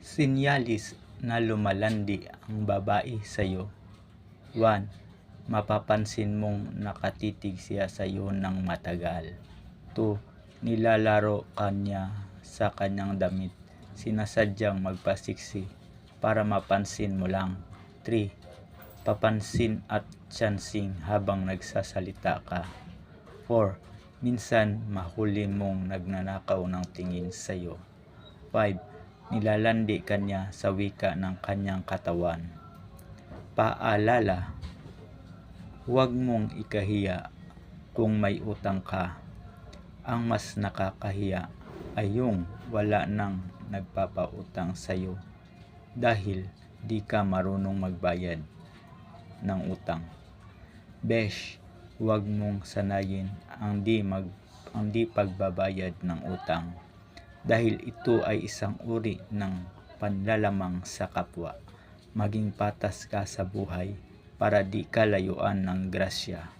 Sinyalis na lumalandi ang babae sa'yo. 1. Mapapansin mong nakatitig siya sa'yo ng matagal. 2. Nilalaro ka niya sa kanyang damit. Sinasadyang magpasiksi para mapansin mo lang. 3. Papansin at chancing habang nagsasalita ka. 4. Minsan mahuli mong nagnanakaw ng tingin sa'yo. 5. Nilalandi ka niya sa wika ng kanyang katawan. Paalala, huwag mong ikahiya kung may utang ka. Ang mas nakakahiya ay yung wala nang nagpapautang sa'yo dahil di ka marunong magbayad ng utang. Besh, huwag mong sanayin ang di, mag, ang di pagbabayad ng utang dahil ito ay isang uri ng panlalamang sa kapwa. Maging patas ka sa buhay para di ka layuan ng grasya.